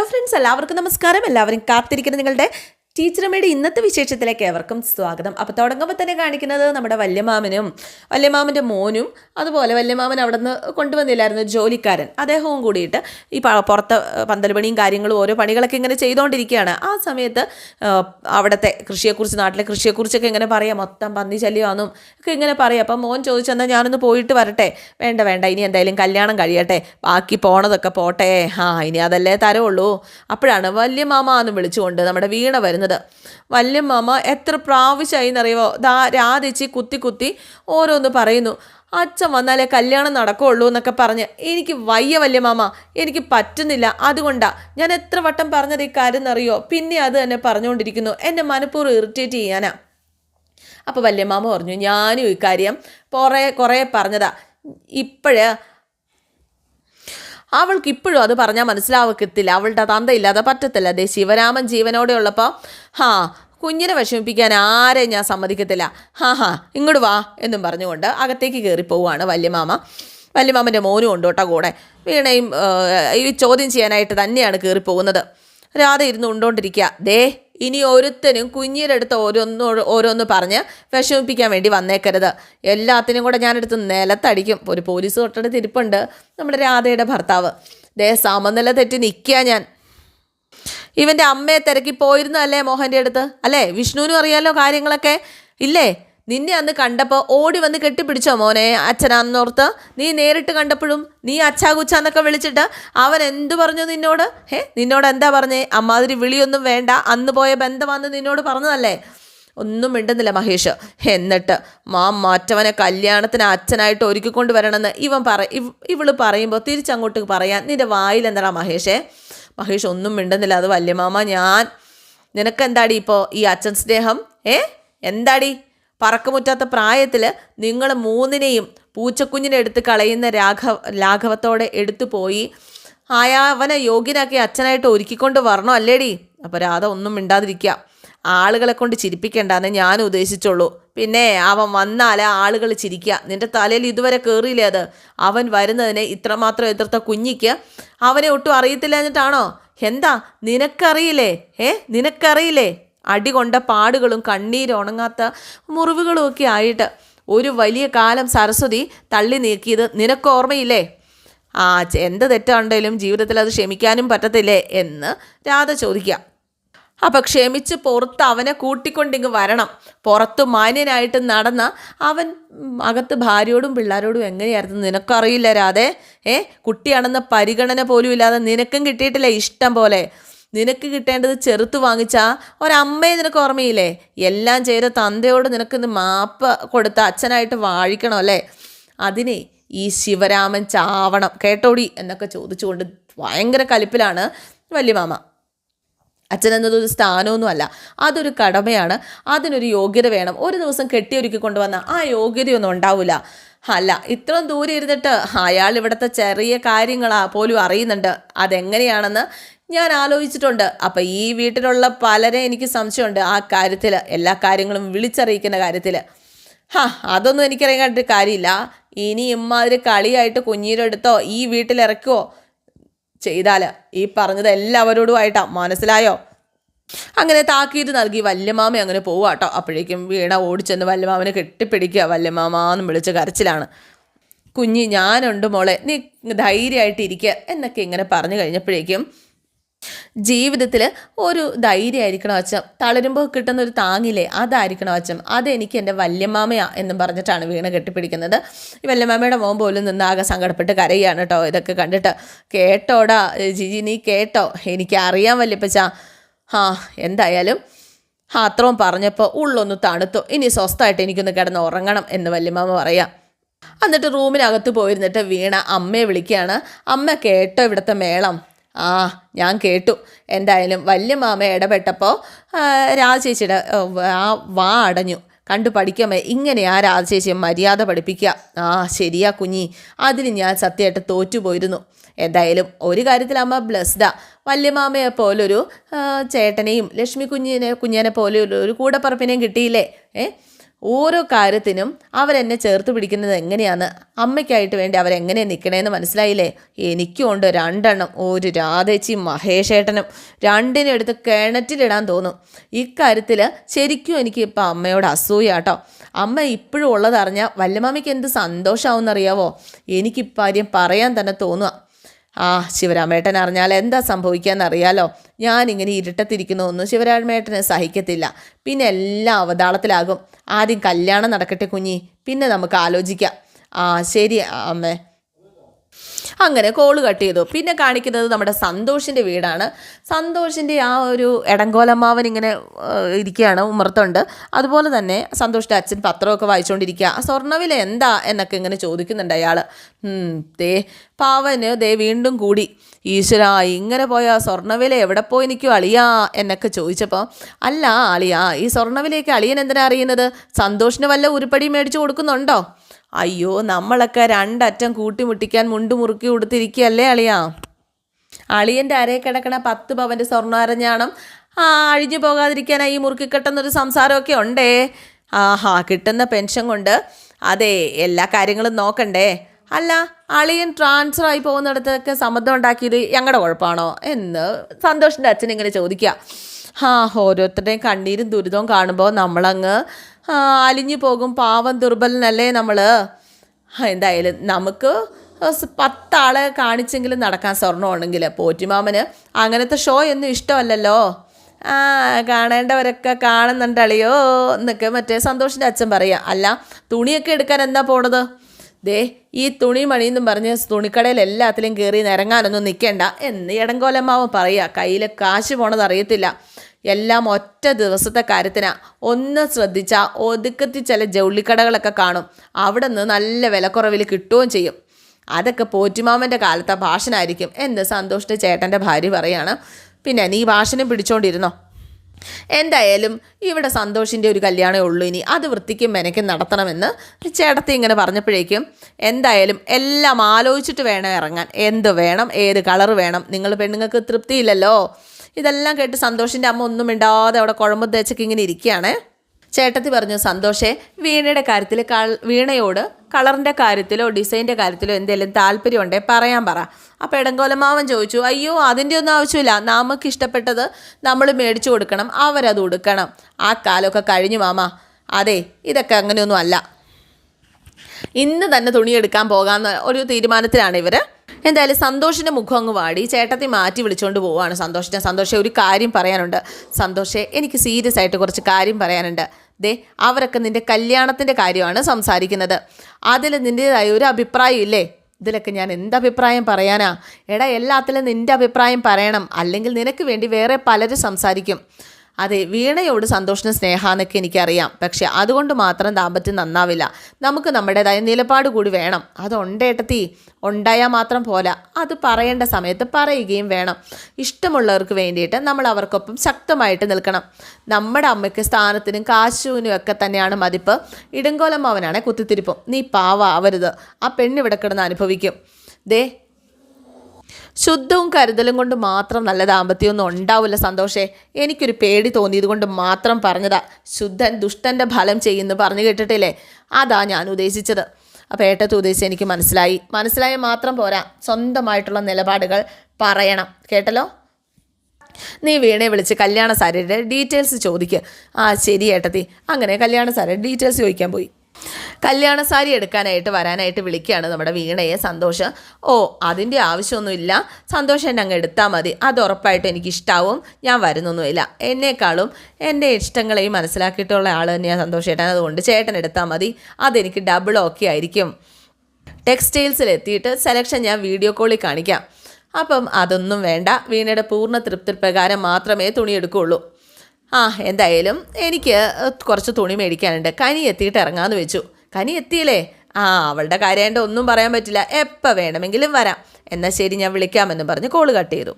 Hello friends എല്ലാവർക്കും നമസ്കാരം. എല്ലാവരും കാത്തിരിക്കുന്ന നിങ്ങളുടെ ടീച്ചറമ്മയുടെ ഇന്നത്തെ വിശേഷത്തിലേക്ക് ഏവർക്കും സ്വാഗതം. അപ്പോൾ തുടങ്ങുമ്പോൾ തന്നെ കാണിക്കുന്നത് നമ്മുടെ വല്യമാമനും വല്യമാമന്റെ മോനും അതുപോലെ വല്യമാമൻ അവിടെ നിന്ന് കൊണ്ടുവന്നില്ലായിരുന്നു ജോലിക്കാരൻ. അദ്ദേഹവും കൂടിയിട്ട് ഈ പുറത്തെ പുറത്ത് പന്തൽ പണിയും കാര്യങ്ങളും ഓരോ പണികളൊക്കെ ഇങ്ങനെ ചെയ്തുകൊണ്ടിരിക്കുകയാണ് ആ സമയത്ത് അവിടുത്തെ കൃഷിയെക്കുറിച്ച് നാട്ടിലെ കൃഷിയെക്കുറിച്ചൊക്കെ ഇങ്ങനെ പറയാം. മൊത്തം പന്നി ശല്യമാണെന്നും ഒക്കെ ഇങ്ങനെ പറയാം. അപ്പം മോൻ ചോദിച്ചെന്നാൽ ഞാനൊന്ന് പോയിട്ട് വരട്ടെ. വേണ്ട വേണ്ട ഇനി എന്തായാലും കല്യാണം കഴിയട്ടെ. ബാക്കി പോണതൊക്കെ പോട്ടെ. ആ ഇനി അതല്ലേ തരവുള്ളൂ. അപ്പോഴാണ് വല്യമാമ എന്ന് വിളിച്ചുകൊണ്ട് നമ്മുടെ വീണ വരുന്നത് വല്യമാമ എത്ര പ്രാവശ്യമായി എന്നറിയുമോ ദാ രാധിച്ച് കുത്തി കുത്തി ഓരോന്ന് പറയുന്നു. അച്ഛൻ വന്നാലേ കല്യാണം നടക്കുകയുള്ളൂ എന്നൊക്കെ പറഞ്ഞ് എനിക്ക് വയ്യ വല്യമാമ എനിക്ക് പറ്റുന്നില്ല. അതുകൊണ്ടാ ഞാൻ എത്ര വട്ടം പറഞ്ഞത് ഈ കാര്യം എന്നറിയോ പിന്നെ അത് തന്നെ പറഞ്ഞുകൊണ്ടിരിക്കുന്നു. എന്നെ മനഃപൂർവം ഇറിറ്റേറ്റ് ചെയ്യാനാ. അപ്പോൾ വല്യമാമ പറഞ്ഞു ഞാനും ഇക്കാര്യം കുറേ കുറേ പറഞ്ഞതാ. ഇപ്പോഴേ അവൾക്ക് ഇപ്പോഴും അത് പറഞ്ഞാൽ മനസ്സിലാവത്തില്ല. അവളുടെ തന്തയില്ലാതെ പറ്റത്തില്ല. ദേ ശിവരാമൻ ജീവനോടെ ഉള്ളപ്പോൾ ഹാ കുഞ്ഞിനെ വിഷമിപ്പിക്കാൻ ആരെയും ഞാൻ സമ്മതിക്കത്തില്ല. ഹാ ഹാ ഇങ്ങോട്ട് വാ എന്നും പറഞ്ഞുകൊണ്ട് അകത്തേക്ക് കയറി പോവുകയാണ് വല്യമാമ. വല്യമാമന്റെ മോനും ഉണ്ട് കേട്ടോ കൂടെ. വീണയും ഈ ചോദ്യം ചെയ്യാനായിട്ട് തന്നെയാണ് കയറി പോകുന്നത്. രാധ ഇരുന്ന് ഉണ്ടോണ്ടിരിക്കുക ദേ ഇനി ഒരുത്തനും കുഞ്ഞിയുടെ അടുത്ത് ഓരോന്ന് ഓരോന്ന് പറഞ്ഞ് വിഷമിപ്പിക്കാൻ വേണ്ടി വന്നേക്കരുത്. എല്ലാത്തിനും കൂടെ ഞാനെടുത്ത് നിലത്തടിക്കും. ഒരു പോലീസ് തൊട്ടടുത്ത് ഇരിപ്പുണ്ട് നമ്മുടെ രാധയുടെ ഭർത്താവ്. ദേ സമനില തെറ്റി നിൽക്കുക ഞാൻ. ഇവന്റെ അമ്മയെ തിരക്കി പോയിരുന്നല്ലേ മോഹന്റെ അടുത്ത്? അല്ലേ വിഷ്ണുവിനും അറിയാലോ കാര്യങ്ങളൊക്കെ? ഇല്ലേ? നിന്നെ അന്ന് കണ്ടപ്പോൾ ഓടി വന്ന് കെട്ടിപ്പിടിച്ചോ മോനെ അച്ഛനാന്നോർത്ത് നീ നേരിട്ട് കണ്ടപ്പോഴും നീ അച്ഛാ അച്ഛാകുച്ചാന്നൊക്കെ വിളിച്ചിട്ട് അവൻ എന്തു പറഞ്ഞു നിന്നോട്? ഹേ നിന്നോട് എന്താ പറഞ്ഞേ? അമ്മാതിരി വിളിയൊന്നും വേണ്ട. അന്ന് പോയ ബന്ധമാന്ന് നിന്നോട് പറഞ്ഞതല്ലേ? ഒന്നും മിണ്ടുന്നില്ല മഹേഷ്. എന്നിട്ട് മാ മാറ്റവനെ കല്യാണത്തിന് അച്ഛനായിട്ട് ഒരുക്കിക്കൊണ്ട് വരണമെന്ന് ഇവൻ പറ ഇവ് ഇവൾ പറയുമ്പോൾ തിരിച്ചങ്ങോട്ട് പറയാൻ നിന്റെ വായിൽ എന്താടാ മഹേഷേ. മഹേഷ് ഒന്നും മിണ്ടുന്നില്ല. അത് വല്യമാമ ഞാൻ. നിനക്കെന്താടി ഇപ്പോൾ ഈ അച്ഛൻ സ്നേഹം? ഏ? എന്താടി? പറക്കമുറ്റാത്ത പ്രായത്തിൽ നിങ്ങൾ മൂന്നിനെയും പൂച്ചക്കുഞ്ഞിനെ എടുത്ത് കളയുന്ന രാഘവ ലാഘവത്തോടെ എടുത്തു പോയി. ആയാ അവനെ യോഗ്യനാക്കി അച്ഛനായിട്ട് ഒരുക്കിക്കൊണ്ട് വരണോ അല്ലേടി? അപ്പോൾ രാധ ഒന്നും മിണ്ടാതിരിക്കുക ആളുകളെ കൊണ്ട് ചിരിപ്പിക്കേണ്ടെന്ന് ഞാൻ ഉദ്ദേശിച്ചുള്ളൂ. പിന്നെ അവൻ വന്നാൽ ആളുകൾ ചിരിക്കുക നിന്റെ തലയിൽ ഇതുവരെ കയറിയില്ലേ അത്? അവൻ വരുന്നതിനെ ഇത്രമാത്രം എതിർത്ത കുഞ്ഞിക്ക് അവനെ ഒട്ടും അറിയത്തില്ല എന്നിട്ടാണോ? എന്താ? നിനക്കറിയില്ലേ? ഏ? നിനക്കറിയില്ലേ? അടി കൊണ്ട പാടുകളും കണ്ണീരുണങ്ങാത്ത മുറിവുകളും ഒക്കെ ആയിട്ട് ഒരു വലിയ കാലം സരസ്വതി തള്ളി നീക്കിയത്. നിനക്ക് ഓർമ്മയില്ലേ? ആ എന്ത് തെറ്റുണ്ടെങ്കിലും ജീവിതത്തിൽ അത് ക്ഷമിക്കാനും പറ്റത്തില്ലേ എന്ന് രാധ ചോദിക്കാം അപ്പം ക്ഷമിച്ച് പുറത്ത് അവനെ കൂട്ടിക്കൊണ്ടിങ്ങ് വരണം. പുറത്ത് മാന്യനായിട്ട് നടന്ന അവൻ അകത്ത് ഭാര്യയോടും പിള്ളേരോടും എങ്ങനെയായിരുന്നു? നിനക്കറിയില്ല രാധേ? ഏ കുട്ടിയാണെന്ന പരിഗണന പോലും ഇല്ലാതെ നിനക്കും കിട്ടിയിട്ടില്ല ഇഷ്ടം പോലെ? നിനക്ക് കിട്ടേണ്ടത് ചെറുത്ത് വാങ്ങിച്ച. ഒരമ്മയെ നിനക്ക് ഓർമ്മയില്ലേ? എല്ലാം ചെയ്ത തന്തയോട് നിനക്കിന്ന് മാപ്പ് കൊടുത്ത അച്ഛനായിട്ട് വാഴിക്കണം അല്ലേ? അതിനെ ഈ ശിവരാമൻ ചാവണം. കേട്ടോടി എന്നൊക്കെ ചോദിച്ചുകൊണ്ട് ഭയങ്കര കലിപ്പിലാണ് വല്യമാമ. അച്ഛൻ എന്നതൊരു സ്ഥാനമൊന്നുമല്ല അതൊരു കടമയാണ്. അതിനൊരു യോഗ്യത വേണം. ഒരു ദിവസം കെട്ടിയൊരുക്കി കൊണ്ടുവന്ന ആ യോഗ്യതയൊന്നും ഉണ്ടാവില്ല അല്ല ഇത്രയും ദൂരെ ഇരുന്നിട്ട് അയാൾ ഇവിടുത്തെ ചെറിയ കാര്യങ്ങളാ പോലും അറിയുന്നുണ്ട്. അതെങ്ങനെയാണെന്ന് ഞാൻ ആലോചിച്ചിട്ടുണ്ട് അപ്പം ഈ വീട്ടിലുള്ള പലരെ എനിക്ക് സംശയമുണ്ട് ആ കാര്യത്തിൽ എല്ലാ കാര്യങ്ങളും വിളിച്ചറിയിക്കുന്ന കാര്യത്തിൽ ഹാ അതൊന്നും എനിക്കറിയാണ്ട് കാര്യമില്ല. ഇനി ഇമ്മാതിരി കളിയായിട്ട് കുഞ്ഞീരെടുത്തോ ഈ വീട്ടിലിറക്കുമോ ചെയ്താൽ ഈ പറഞ്ഞത് എല്ലാവരോടുമായിട്ടാ മനസ്സിലായോ? അങ്ങനെ താക്കീത് നൽകി വല്യമാമ അങ്ങനെ പോവുക കേട്ടോ അപ്പോഴേക്കും വീണ ഓടിച്ചെന്ന് വല്യമാമനെ കെട്ടിപ്പിടിക്കുക. വല്യമാമാന്ന് വിളിച്ച് കരച്ചിലാണ്. കുഞ്ഞി ഞാനുണ്ട് മോളെ നീ ധൈര്യമായിട്ട് ഇരിക്കുക എന്നൊക്കെ ഇങ്ങനെ പറഞ്ഞു കഴിഞ്ഞപ്പോഴേക്കും ജീവിതത്തിൽ ഒരു ധൈര്യമായിരിക്കണം അച്ഛൻ. തളരുമ്പോൾ കിട്ടുന്ന ഒരു താങ്ങില്ലേ അതായിരിക്കണം അച്ഛൻ. അതെനിക്ക് എന്റെ വല്യമാമയാ എന്നും പറഞ്ഞിട്ടാണ് വീണ കെട്ടിപ്പിടിക്കുന്നത്. ഈ വല്യമാമയുടെ മോൻ പോലും നിന്നാകെ സങ്കടപ്പെട്ട് കരയാണ് കേട്ടോ ഇതൊക്കെ കണ്ടിട്ട്. കേട്ടോടാ ജിജി നീ കേട്ടോ? എനിക്ക് അറിയാൻ വല്യപ്പച്ച. ആ എന്തായാലും അത്രയും പറഞ്ഞപ്പോൾ ഉള്ളൊന്ന് തണുത്തു. ഇനി സ്വസ്ഥമായിട്ട് എനിക്കൊന്ന് കിടന്ന് ഉറങ്ങണം എന്ന് വല്യമാമ പറയാം. എന്നിട്ട് റൂമിനകത്ത് പോയിരുന്നിട്ട് വീണ അമ്മയെ വിളിക്കുകയാണ് അമ്മ കേട്ടോ ഇവിടുത്തെ മേളം. ആ ഞാൻ കേട്ടു. എന്തായാലും വലിയ മാമ ഇടപെട്ടപ്പോൾ രാജേച്ചിയുടെ ആ വാ അടഞ്ഞു. കണ്ടു പഠിക്കാമേ ഇങ്ങനെയാ രാജേച്ചിയെ മര്യാദ പഠിപ്പിക്കുക ആ ശരിയാ കുഞ്ഞി. അതിന് ഞാൻ സത്യമായിട്ട് തോറ്റുപോയിരുന്നു. എന്തായാലും ഒരു കാര്യത്തിൽ അമ്മ ബ്ലസ്ഡാ വല്യമാമയെ പോലൊരു ചേട്ടനെയും ലക്ഷ്മി കുഞ്ഞിനെ കുഞ്ഞിനെ പോലെ ഒരു കൂടപ്പറപ്പിനെയും കിട്ടിയില്ലേ? ഏ? ഓരോ കാര്യത്തിനും അവരെന്നെ ചേർത്ത് പിടിക്കുന്നത് എങ്ങനെയാണ്? അമ്മയ്ക്കായിട്ട് വേണ്ടി അവരെങ്ങനെ നിൽക്കണേന്ന് മനസ്സിലായില്ലേ? എനിക്കും ഉണ്ട് രണ്ടെണ്ണം. ഒരു രാധേച്ചി മഹേഷേട്ടനും. രണ്ടിനും എടുത്ത് കിണറ്റിലിടാൻ തോന്നും. ഇക്കാര്യത്തിൽ ശരിക്കും എനിക്ക് ഇപ്പം അമ്മയോട് അസൂയ കേട്ടോ അമ്മ ഇപ്പോഴും ഉള്ളതറിഞ്ഞാൽ വല്ലമാമയ്ക്ക് എന്ത് സന്തോഷമാവുമെന്നറിയാവോ എനിക്കിപ്പാര്യം പറയാൻ തന്നെ തോന്നുക ആ ശിവരാമേട്ടൻ അറിഞ്ഞാൽ എന്താ സംഭവിക്കാന്നറിയാലോ? ഞാനിങ്ങനെ ഇരുട്ടത്തിരിക്കുന്നു. ഒന്നും ശിവരാമേട്ടന് സഹിക്കത്തില്ല. പിന്നെ എല്ലാം അവതാളത്തിലാകും. ആദ്യം കല്യാണം നടക്കട്ടെ കുഞ്ഞി. പിന്നെ നമുക്ക് ആലോചിക്കാം. ആ ശരി അമ്മേ. അങ്ങനെ കോൾ കട്ട് ചെയ്തു. പിന്നെ കാണിക്കുന്നത് നമ്മുടെ സന്തോഷിന്റെ വീടാണ്. സന്തോഷിന്റെ ആ ഒരു എടങ്കോലമ്മാവൻ ഇങ്ങനെ ഇരിക്കുകയാണ് ഉമ്മർത്തുണ്ട് അതുപോലെ തന്നെ സന്തോഷിന്റെ അച്ഛൻ പത്രമൊക്കെ വായിച്ചുകൊണ്ടിരിക്കുക സ്വർണവില എന്താ എന്നൊക്കെ ഇങ്ങനെ ചോദിക്കുന്നുണ്ട് അയാൾ ദേ പാവന് ദേ വീണ്ടും കൂടി. ഈശ്വര ഇങ്ങനെ പോയ സ്വർണവില എവിടെ പോയി നിൽക്കും അളിയാ എന്നൊക്കെ ചോദിച്ചപ്പോൾ അല്ല അളിയാ ഈ സ്വർണവിലയൊക്കെ അളിയൻ എന്തിനാ അറിയുന്നത്? സന്തോഷിന് വല്ല ഉരുപ്പടി മേടിച്ചു കൊടുക്കുന്നുണ്ടോ? അയ്യോ നമ്മളൊക്കെ രണ്ടറ്റം കൂട്ടിമുട്ടിക്കാൻ മുണ്ട് മുറുക്കി കൊടുത്തിരിക്കുകയല്ലേ അളിയാ? അളിയന്റെ അരയെ കിടക്കണ പത്ത് പവന്റെ സ്വർണാരഞ്ഞാണം. ആ അഴിഞ്ഞു പോകാതിരിക്കാനായി ഈ മുറുക്കിക്കെട്ടെന്നൊരു സംസാരമൊക്കെ ഉണ്ടേ? ആഹാ കിട്ടുന്ന പെൻഷൻ കൊണ്ട്. അതെ എല്ലാ കാര്യങ്ങളും നോക്കണ്ടേ? അല്ല അളിയൻ ട്രാൻസ്ഫർ ആയി പോകുന്നിടത്തൊക്കെ സമ്മതം ഉണ്ടാക്കിയത് ഞങ്ങളുടെ കുഴപ്പമാണോ? എന്ന് സന്തോഷിന്റെ അച്ഛൻ ഇങ്ങനെ ചോദിക്കുക. ആ ഓരോരുത്തരുടെയും കണ്ണീരും ദുരിതവും കാണുമ്പോൾ നമ്മളങ്ങ് അലിഞ്ഞു പോകും പാവം ദുർബലനല്ലേ നമ്മൾ എന്തായാലും നമുക്ക് പത്താളെ കാണിച്ചെങ്കിലും നടക്കാൻ സ്വർണമാണെങ്കിൽ പോറ്റിമാമന് അങ്ങനത്തെ ഷോ ഒന്നും ഇഷ്ടമല്ലല്ലോ. ആ കാണേണ്ടവരൊക്കെ കാണുന്നുണ്ട് അളിയോ എന്നൊക്കെ മറ്റേ സന്തോഷിന്റെ അച്ഛൻ പറയാം. അല്ല തുണിയൊക്കെ എടുക്കാൻ എന്താ പോണത്? ദേ ഈ തുണി മണിയെന്നും പറഞ്ഞ് തുണിക്കടയിൽ എല്ലാത്തിലും കയറി നിരങ്ങാനൊന്നും നിൽക്കേണ്ട എന്ന് ഇടങ്കോലമ്മാവ് പറയുക കയ്യിൽ കാശ് പോണത് അറിയത്തില്ല എല്ലാം ഒറ്റ ദിവസത്തെ കാര്യത്തിനാ ഒന്ന് ശ്രദ്ധിച്ചാൽ ഒതുക്കത്തിൽ ചില ജൗളിക്കടകളൊക്കെ കാണും. അവിടെ നിന്ന് നല്ല വിലക്കുറവിൽ കിട്ടുകയും ചെയ്യും. അതൊക്കെ പോറ്റുമാമന്റെ കാലത്തെ ഭാഷനായിരിക്കും എന്ന് സന്തോഷിന്റെ ചേട്ടന്റെ ഭാര്യ പറയാണ്. പിന്നെ നീ ഭാഷനും പിടിച്ചോണ്ടിരുന്നോ? എന്തായാലും ഇവിടെ സന്തോഷിന്റെ ഒരു കല്യാണമേ ഉള്ളൂ ഇനി. അത് വൃത്തിക്കും മെനക്കും നടത്തണമെന്ന് ചേട്ടത്തി ഇങ്ങനെ പറഞ്ഞപ്പോഴേക്കും എന്തായാലും എല്ലാം ആലോചിച്ചിട്ട് വേണം ഇറങ്ങാൻ. എന്ത് വേണം? ഏത് കളർ വേണം? നിങ്ങൾ പെണ്ണുങ്ങൾക്ക് തൃപ്തിയില്ലല്ലോ? ഇതെല്ലാം കേട്ട് സന്തോഷിന്റെ അമ്മ ഒന്നും ഇണ്ടാതെ അവിടെ കുഴമ്പ് തേച്ചൊക്കെ ഇങ്ങനെ ഇരിക്കുകയാണ്. ചേട്ടത്തി പറഞ്ഞു സന്തോഷേ വീണയുടെ കാര്യത്തിൽ വീണയോട് കളറിന്റെ കാര്യത്തിലോ ഡിസൈന്റെ കാര്യത്തിലോ എന്തെങ്കിലും താല്പര്യം ഉണ്ടേ പറയാൻ പറ. അപ്പോൾ ഇടങ്കോലമാവൻ ചോദിച്ചു അയ്യോ അതിന്റെ ഒന്നും ആവശ്യമില്ല. നമുക്ക് ഇഷ്ടപ്പെട്ടത് നമ്മൾ മേടിച്ചു കൊടുക്കണം അവരത് കൊടുക്കണം ആ കാലമൊക്കെ കഴിഞ്ഞു മാമ. അതെ ഇതൊക്കെ അങ്ങനെയൊന്നും അല്ല. ഇന്ന് തന്നെ തുണിയെടുക്കാൻ പോകാമെന്ന് ഒരു തീരുമാനത്തിലാണ് ഇവർ എന്തായാലും സന്തോഷിന്റെ മുഖം അങ്ങ് വാടി. ചേട്ടത്തി മാറ്റി വിളിച്ചുകൊണ്ട് പോവാണ് സന്തോഷിനെ സന്തോഷെ ഒരു കാര്യം പറയാനുണ്ട്. സന്തോഷേ എനിക്ക് സീരിയസ് ആയിട്ട് കുറച്ച് കാര്യം പറയാനുണ്ട്. ദേ അവരൊക്കെ നിന്റെ കല്യാണത്തിന്റെ കാര്യമാണ് സംസാരിക്കുന്നത്. അതിൽ നിന്റേതായ ഒരു അഭിപ്രായം ഇല്ലേ? ഇതിലൊക്കെ ഞാൻ എന്ത് അഭിപ്രായം പറയാനാ? എടാ എല്ലാത്തിലും നിന്റെ അഭിപ്രായം പറയണം. അല്ലെങ്കിൽ നിനക്ക് വേണ്ടി വേറെ പലരും സംസാരിക്കും. അതെ വീണയോട് സന്തോഷിന് സ്നേഹാന്നൊക്കെ എനിക്കറിയാം. പക്ഷെ അതുകൊണ്ട് മാത്രം ദാമ്പത്യം നന്നാവില്ല. നമുക്ക് നമ്മുടേതായ നിലപാട് കൂടി വേണം. അത് ഉണ്ടേട്ടത്തി ഉണ്ടായാൽ മാത്രം പോരാ. അത് പറയേണ്ട സമയത്ത് പറയുകയും വേണം. ഇഷ്ടമുള്ളവർക്ക് വേണ്ടിയിട്ട് നമ്മൾ അവർക്കൊപ്പം ശക്തമായിട്ട് നിൽക്കണം. നമ്മുടെ അമ്മയ്ക്ക് സ്ഥാനത്തിനും കാശുവിനും ഒക്കെ തന്നെയാണ് മതിപ്പ്. ഇടുങ്കോലമ്മാവനാണ് കുത്തിത്തിരിപ്പും. നീ പാവ അവരുത് ആ പെണ്ണിവിടെ കിടന്ന് അനുഭവിക്കും. ദേ ശുദ്ധവും കരുതലും കൊണ്ട് മാത്രം നല്ല ദാമ്പത്യമൊന്നും ഉണ്ടാവില്ല സന്തോഷേ. എനിക്കൊരു പേടി തോന്നിയത് കൊണ്ട് മാത്രം പറഞ്ഞതാ. ശുദ്ധൻ ദുഷ്ടന്റെ ഫലം ചെയ്യുന്നു പറഞ്ഞു കേട്ടിട്ടില്ലേ? അതാ ഞാൻ ഉദ്ദേശിച്ചത്. അപ്പോൾ ഏട്ടത്ത് ഉദ്ദേശിച്ച് എനിക്ക് മനസ്സിലായി. മനസ്സിലായ മാത്രം പോരാ. സ്വന്തമായിട്ടുള്ള നിലപാടുകൾ പറയണം. കേട്ടല്ലോ? നീ വീണെ വിളിച്ച് കല്യാണ സാരിയുടെ ഡീറ്റെയിൽസ് ചോദിക്കുക ആ ശരി ഏട്ടത്തി. അങ്ങനെ കല്യാണ സാരിയുടെ ഡീറ്റെയിൽസ് ചോദിക്കാൻ പോയി. കല്യാണ സാരി എടുക്കാനായിട്ട് വരാനായിട്ട് വിളിക്കുകയാണ് നമ്മുടെ വീണയെ സന്തോഷം. ഓ അതിന്റെ ആവശ്യമൊന്നുമില്ല. സന്തോഷം എന്നെ അങ്ങ് എടുത്താൽ മതി. അത് ഉറപ്പായിട്ടും എനിക്ക് ഇഷ്ടാവും ഞാൻ വരുന്നൊന്നുമില്ല. എന്നേക്കാളും എന്റെ ഇഷ്ടങ്ങളെയും മനസ്സിലാക്കിയിട്ടുള്ള ആൾ തന്നെയാണ് സന്തോഷ് ചേട്ടൻ. അതുകൊണ്ട് ചേട്ടൻ എടുത്താൽ മതി. അതെനിക്ക് ഡബിൾ ഓക്കെ ആയിരിക്കും. ടെക്സ്റ്റൈൽസിൽ എത്തിയിട്ട് സെലക്ഷൻ ഞാൻ വീഡിയോ കോളിൽ കാണിക്കാം. അപ്പം അതൊന്നും വേണ്ട. വീണയുടെ പൂർണ തൃപ്തി പ്രകാരം മാത്രമേ തുണി എടുക്കുകയുള്ളൂ ആ എന്തായാലും എനിക്ക് കുറച്ച് തുണി മേടിക്കാനുണ്ട്. കനി എത്തിയിട്ട് ഇറങ്ങാമെന്ന് വെച്ചു. കനി എത്തിയില്ലേ? ആ അവളുടെ കാര്യമായിട്ട് ഒന്നും പറയാൻ പറ്റില്ല. എപ്പോൾ വേണമെങ്കിലും വരാം. എന്നാൽ ശരി ഞാൻ വിളിക്കാമെന്ന് പറഞ്ഞ് കോൾ കട്ട് ചെയ്തു.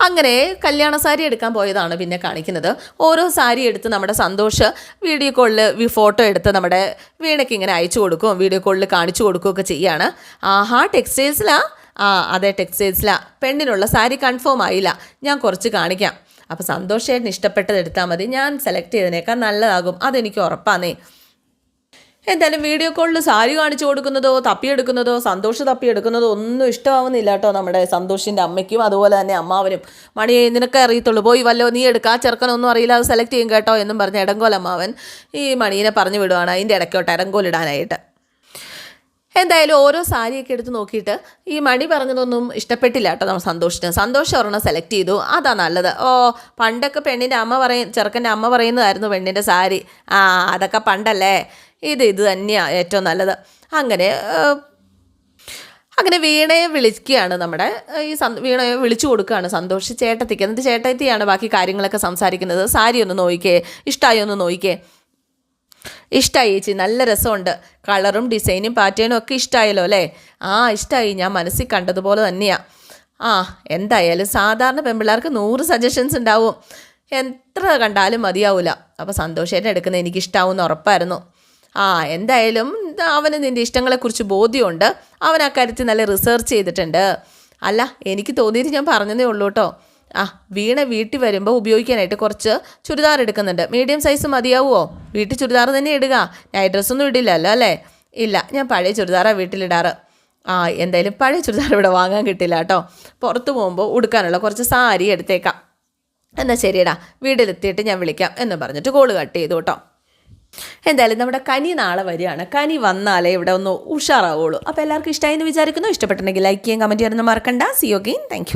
അങ്ങനെ കല്യാണ സാരി എടുക്കാൻ പോയതാണ് പിന്നെ കാണിക്കുന്നത്. ഓരോ സാരി എടുത്ത് നമ്മുടെ സന്തോഷ് വീഡിയോ കോളിൽ ഫോട്ടോ എടുത്ത് നമ്മുടെ വീണയ്ക്ക് ഇങ്ങനെ അയച്ചു കൊടുക്കും വീഡിയോ കോളിൽ കാണിച്ചു കൊടുക്കുകയൊക്കെ ചെയ്യാണ്. ആഹാ ടെക്സ്റ്റൈൽസിലാ? ആ അതെ ടെക്സ്റ്റൈൽസിലാ. പെണ്ണിനുള്ള സാരി കൺഫേം ആയില്ല. ഞാൻ കുറച്ച് കാണിക്കാം. അപ്പോൾ സന്തോഷേട്ടന് ഇഷ്ടപ്പെട്ടത് എടുത്താൽ മതി. ഞാൻ സെലക്ട് ചെയ്തതിനേക്കാൾ നല്ലതാകും. അതെനിക്ക് ഉറപ്പാന്നേ. എന്തായാലും വീഡിയോ കോളിൽ സാരി കാണിച്ചു കൊടുക്കുന്നതോ തപ്പിയെടുക്കുന്നതോ സന്തോഷ് തപ്പിയെടുക്കുന്നതോ ഒന്നും ഇഷ്ടമാവുന്നില്ല കേട്ടോ നമ്മുടെ സന്തോഷിന്റെ അമ്മയ്ക്കും അതുപോലെ തന്നെ അമ്മാവനും. മണി നിനക്ക് അറിയത്തുള്ളൂ. പോയി വല്ലോ നീ എടുക്കുക ആ ചെറുക്കനൊന്നും അറിയില്ല. അത് സെലക്ട് ചെയ്യും കേട്ടോ എന്നും പറഞ്ഞ് ഇടങ്കോലമ്മാവൻ ഈ മണീനെ പറഞ്ഞു വിടുവാണ്. അതിന്റെ ഇടയ്ക്കോട്ട് എടങ്കോലിടാനായിട്ട് എന്തായാലും ഓരോ സാരിയൊക്കെ എടുത്ത് നോക്കിയിട്ട് ഈ മണി പറഞ്ഞതൊന്നും ഇഷ്ടപ്പെട്ടില്ല കേട്ടോ നമ്മൾ സന്തോഷിന്. സന്തോഷം ഒരെണ്ണം സെലക്ട് ചെയ്തു. അതാ നല്ലത്. ഓ പണ്ടൊക്കെ പെണ്ണിന്റെ അമ്മ പറയും ചെറുക്കന്റെ അമ്മ പറയുന്നതായിരുന്നു പെണ്ണിന്റെ സാരി. ആ അതൊക്കെ പണ്ടല്ലേ? ഇത് ഇത് തന്നെയാണ് ഏറ്റവും നല്ലത്. അങ്ങനെ അങ്ങനെ വീണയെ വിളിക്കുകയാണ് നമ്മുടെ ഈ വീണയെ വിളിച്ചു കൊടുക്കുകയാണ് സന്തോഷ് ചേട്ടത്തിക്ക്. എന്നിട്ട് ചേട്ടത്തിയാണ് ബാക്കി കാര്യങ്ങളൊക്കെ സംസാരിക്കുന്നത്. സാരി ഒന്ന് നോയിക്കേ ഇഷ്ടമായി ഒന്ന് നോക്കിക്കേ ഇഷ്ടമായി ചേച്ചി നല്ല രസമുണ്ട്. കളറും ഡിസൈനും പാറ്റേണും ഒക്കെ ഇഷ്ടമായല്ലോ അല്ലേ? ആ ഇഷ്ടമായി ഞാൻ മനസ്സിൽ കണ്ടതുപോലെ തന്നെയാണ് ആ എന്തായാലും സാധാരണ പെൺപിള്ളേർക്ക് നൂറ് സജഷൻസ് ഉണ്ടാവും. എത്ര കണ്ടാലും മതിയാവില്ല അപ്പോൾ സന്തോഷേട്ടൻ എടുക്കുന്നത് എനിക്ക് എന്ന് ഉറപ്പായിരുന്നു. ആ എന്തായാലും അവന് നിന്റെ ഇഷ്ടങ്ങളെക്കുറിച്ച് ബോധ്യമുണ്ട്. അവൻ അക്കാര്യത്തിൽ നല്ല റിസർച്ച് ചെയ്തിട്ടുണ്ട്. അല്ല എനിക്ക് തോന്നിയിട്ട് ഞാൻ പറഞ്ഞതേ ഉള്ളൂ കേട്ടോ ആ വീണ വീട്ടിൽ വരുമ്പോൾ ഉപയോഗിക്കാനായിട്ട് കുറച്ച് ചുരിദാർ എടുക്കുന്നുണ്ട്. മീഡിയം സൈസ് മതിയാവുമോ വീട്ടിൽ ചുരിദാർ തന്നെ ഇടുക. നൈറ്റ് ഡ്രസ്സൊന്നും ഇടില്ലല്ലോ അല്ലേ? ഇല്ല ഞാൻ പഴയ ചുരിദാറാണ് വീട്ടിലിടാറ്. ആ എന്തായാലും പഴയ ചുരിദാർ ഇവിടെ വാങ്ങാൻ കിട്ടില്ല കേട്ടോ. പുറത്ത് പോകുമ്പോൾ ഉടുക്കാനുള്ള കുറച്ച് സാരി എടുത്തേക്കാം. എന്നാൽ ശരിയടാ വീട്ടിലെത്തിയിട്ട് ഞാൻ വിളിക്കാം എന്ന് പറഞ്ഞിട്ട് കോൾ കട്ട് ചെയ്തു കേട്ടോ. എന്തായാലും നമ്മുടെ കനി നാളെ വരികയാണ്. കനി വന്നാലേ ഇവിടെ ഒന്ന് ഉഷാറാവുള്ളൂ. അപ്പോൾ എല്ലാവർക്കും ഇഷ്ടമായി എന്ന് വിചാരിക്കുന്നു. ഇഷ്ടപ്പെട്ടിട്ടുണ്ടെങ്കിൽ ലൈക്ക് ചെയ്യാൻ കമന്റ് ചെയ്യാനൊന്നും മറക്കണ്ട. C യോഗീൻ thank